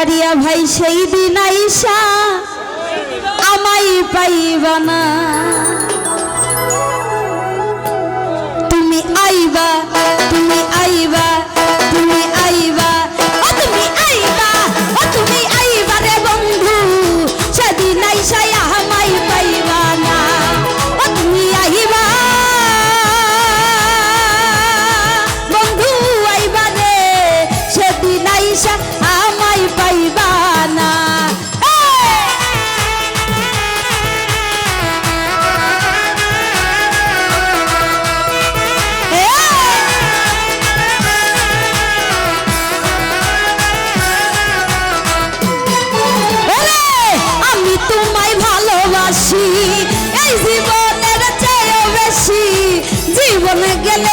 কারিয়া ভাই সেই দিন আইসা আমাই পাইবানা তোমায় ভালোবাসি এই জীবনের চেয়ে বেশি জীবন গেলে